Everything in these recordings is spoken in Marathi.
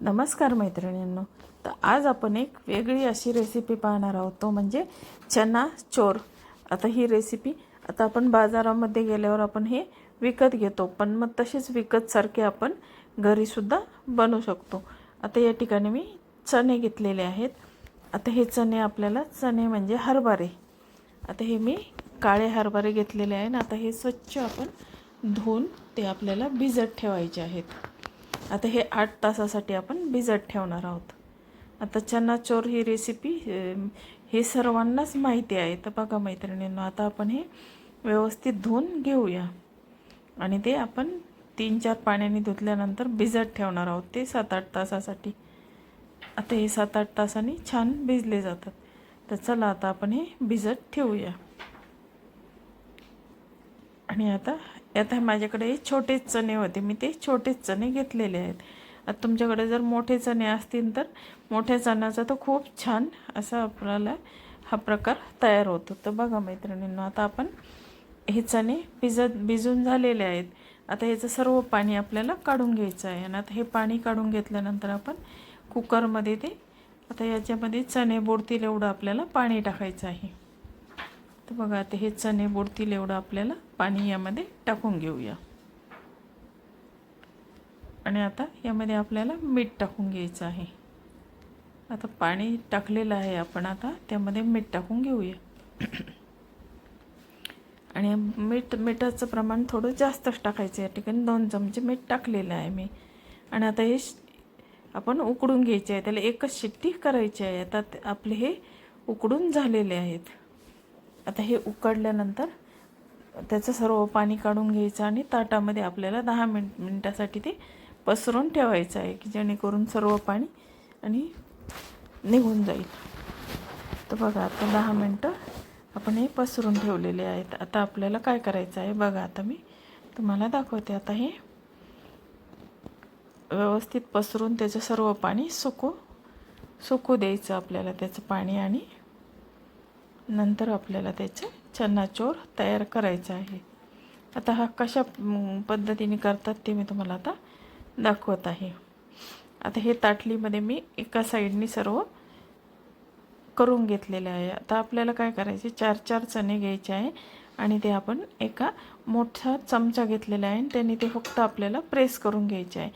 नमस्कार मैत्रिणींनो. तर आज आपण एक वेगळी अशी रेसिपी पाहणार आहोत. तो म्हणजे चना चोर. आता ही रेसिपी आता आपण बाजारामध्ये गेल्यावर आपण हे विकत घेतो. पण मग तसेच विकतसारखे आपण घरीसुद्धा बनवू शकतो. आता या ठिकाणी मी चणे घेतलेले आहेत. आता हे चणे आपल्याला चणे म्हणजे हरभरे. आता हे मी काळे हरभरे घेतलेले आहे आणि आता हे स्वच्छ आपण धुवून ते आपल्याला भिजत ठेवायचे आहेत. आता हे आठ तासासाठी आपण भिजत ठेवणार आहोत. आता चना चोर ही रेसिपी हे सर्वांनाच माहिती आहे. तर बघा मैत्रिणींनो आता आपण हे व्यवस्थित धुवून घेऊया. आणि ते आपण तीन चार पाण्याने धुतल्यानंतर भिजत ठेवणार आहोत. ते सात आठ तासासाठी. आता हे सात आठ तासांनी छान भिजले जातात. तर चला आता आपण हे भिजत ठेवूया. आणि आता आता माझ्याकडे हे छोटेच चणे होते. मी ते छोटेच चणे घेतलेले आहेत. आता तुमच्याकडे जर मोठे चणे असतील तर मोठ्या चण्याचा तर खूप छान असा आपल्याला हा प्रकार तयार होतो. तर बघा मैत्रिणींनो आता आपण हे चणे भिजत भिजून झालेले आहेत. आता याचं सर्व पाणी आपल्याला काढून घ्यायचं आहे. आणि आता हे पाणी काढून घेतल्यानंतर आपण कुकरमध्ये ते आता याच्यामध्ये चणे बुडतील एवढं आपल्याला पाणी टाकायचं आहे. तर बघा आता हे चणे बुडतील एवढं आपल्याला. पाणी यामध्ये टाकून घेऊया. आणि आता यामध्ये आपल्याला मीठ टाकून घ्यायचं आहे. आता पाणी टाकलेलं आहे आपण आता त्यामध्ये मीठ टाकून घेऊया. आणि मीठ मिठाचं प्रमाण थोडं जास्तच टाकायचं या ठिकाणी दोन चमचे मीठ टाकलेलं आहे मी. आणि आता हे श- आपण उकडून घ्यायचे आहे. त्याला एकच शिट्टी करायची आहे. आता आपले हे उकडून झालेले आहेत. आता हे उकडल्यानंतर त्याचं सर्व पाणी काढून घ्यायचं आणि ताटामध्ये आपल्याला दहा मिन मिनटासाठी ते पसरून ठेवायचं आहे की जेणेकरून सर्व पाणी आणि निघून जाईल. तर बघा आता दहा मिनटं आपण हे पसरून ठेवलेले आहेत. आता आपल्याला काय करायचं आहे? बघा आता मी तुम्हाला दाखवते. आता हे व्यवस्थित पसरून त्याचं सर्व पाणी सुकू सुकू द्यायचं आपल्याला त्याचं पाणी आणि नंतर आपल्याला त्याचे चन्नाचोर तयार करायचा आहे. आता हा कशा पद्धतीने करतात ते मी तुम्हाला आता दाखवत आहे. आता हे ताटलीमध्ये मी एका साईडनी सर्व करून घेतलेले आहे. आता आपल्याला काय करायचे चार चार चणे घ्यायचे आहे आणि ते आपण एका मोठा चमचा घेतलेला आहे आणि त्याने ते फक्त आपल्याला प्रेस करून घ्यायचे आहे.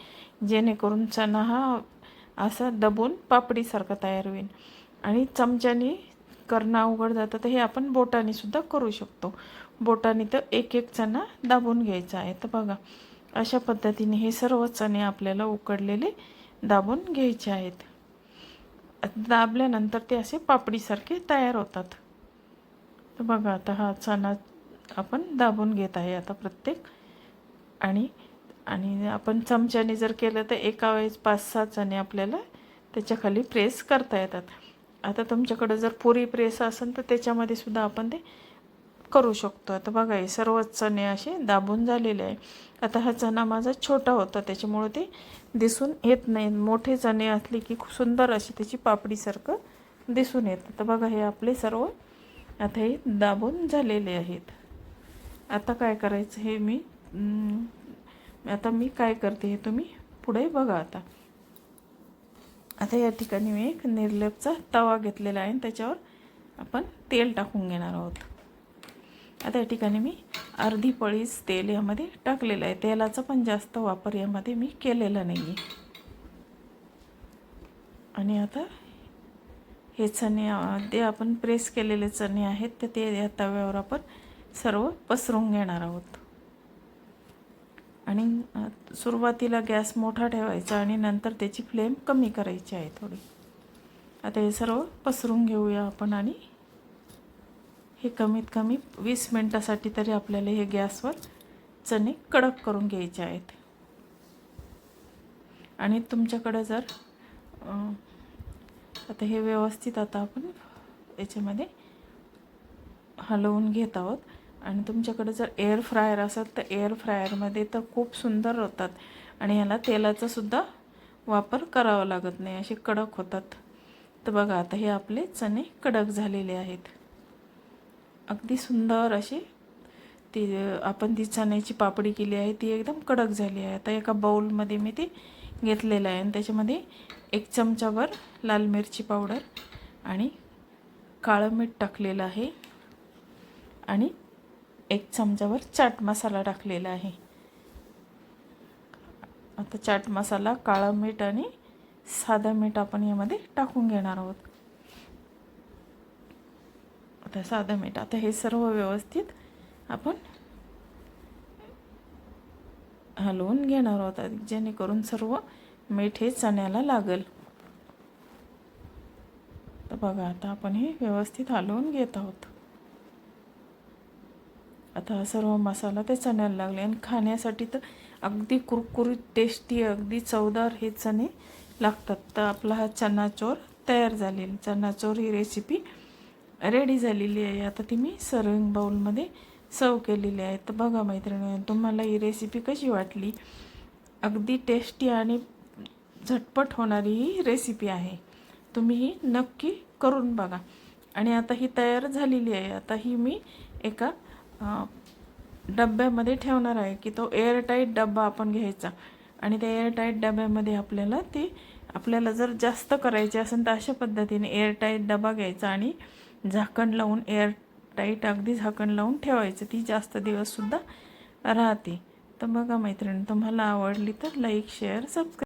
जेणेकरून चणा हा असा दबून पापडीसारखा तयार होईल आणि चमच्याने करणं अवघड जातं तर हे आपण बोटाने सुद्धा करू शकतो. बोटाने तर एक एक चणा दाबून घ्यायचा आहे. तर बघा अशा पद्धतीने हे सर्व चणे आपल्याला उकडलेले दाबून घ्यायचे आहेत. दाबल्यानंतर ते असे पापडीसारखे तयार होतात. तर बघा आता हा चणा आपण दाबून घेत आहे आता प्रत्येक. आणि आणि आपण चमच्याने जर केलं तर एका वेळेस पाच सहा चणे आपल्याला त्याच्याखाली प्रेस करता येतात. आता तुमच्याकडं जर पुरी प्रेस असेल तर त्याच्यामध्ये सुद्धा आपण ते करू शकतो. आता बघा हे सर्वच चणे असे दाबून झालेले आहे. आता हा चणा माझा छोटा होता त्याच्यामुळे ते दिसून येत नाही. मोठे चणे असले की खूप सुंदर अशी त्याची पापडीसारखं दिसून येतं. तर बघा हे आपले सर्व आता हे दाबून झालेले आहेत. आता काय करायचं हे मी आता मी काय करते हे तुम्ही पुढे बघा आता. आता या ठिकाणी मी एक निर्लेपचा तवा घेतलेला आहे आणि त्याच्यावर आपण तेल टाकून घेणार आहोत. आता या ठिकाणी मी अर्धी पळीच तेल यामध्ये टाकलेलं आहे. तेलाचा पण जास्त वापर यामध्ये मी केलेला नाही आहे आणि आता हे चणे जे ते आपण प्रेस केलेले चणे आहेत तर ते या तव्यावर आपण सर्व पसरून घेणार आहोत. आणि सुरुवातीला गॅस मोठा ठेवायचा आणि नंतर त्याची फ्लेम कमी करायची आहे थोडी. आता हे सर्व पसरून घेऊया आपण आणि हे कमीत कमी वीस मिनटासाठी तरी आपल्याला हे गॅसवर चणे कडक करून घ्यायचे आहेत. आणि तुमच्याकडं जर आता हे व्यवस्थित आता आपण याच्यामध्ये हलवून घेत आहोत. आणि तुमच्याकडे जर एअर फ्रायर असेल तर एअर फ्रायरमध्ये तर खूप सुंदर होतात. आणि ह्याला तेलाचासुद्धा वापर करावा लागत नाही असे कडक होतात. तर बघा आता हे आपले चणे कडक झालेले आहेत. अगदी सुंदर अशी ती आपण ती चण्याची पापडी केली आहे ती एकदम कडक झाली आहे. आता एका बाउलमध्ये मी ती घेतलेलं आहे. आणि त्याच्यामध्ये एक चमचाभर लाल मिरची पावडर आणि काळं मीठ टाकलेलं आहे. आणि एक चमच्यावर चाट मसाला टाकलेला आहे. आता चाट मसाला काळं मीठ आणि साधं मीठ आपण यामध्ये टाकून घेणार आहोत. आता साधं मीठ आता हे सर्व व्यवस्थित आपण हलवून घेणार आहोत जेणेकरून सर्व मीठ हे चण्याला लागल. तर बघा आता आपण हे व्यवस्थित हलवून घेत आहोत. आता हा सर्व मसाला ते चण्याला लागले. आणि खाण्यासाठी तर अगदी कुरकुरीत टेस्टी अगदी चवदार हे चणे लागतात. तर आपला हा चणाचोर तयार झालेला. चणाचोर ही रेसिपी रेडी झालेली आहे. आता ती मी सर्विंग बाउलमध्ये सर्व केलेली आहे. तर बघा मैत्रिणी तुम्हाला ही रेसिपी कशी वाटली? अगदी टेस्टी आणि झटपट होणारी ही रेसिपी आहे. तुम्ही ही नक्की करून बघा. आणि आता ही तयार झालेली आहे. आता ही मी एका डब्यामध्ये ठेवणार आहे की तो एअरटाईट डब्बा आपण घ्यायचा. आणि त्या एअरटाईट डब्यामध्ये आपल्याला ती आपल्याला जर जास्त करायची असेल तर अशा पद्धतीने एअरटाईट डबा घ्यायचा आणि झाकण लावून एअरटाईट अगदी झाकण लावून ठेवायचं. ती जास्त दिवससुद्धा राहते. तर बघा मैत्रिणी तुम्हाला आवडली तर लाईक शेअर सबस्क्राईब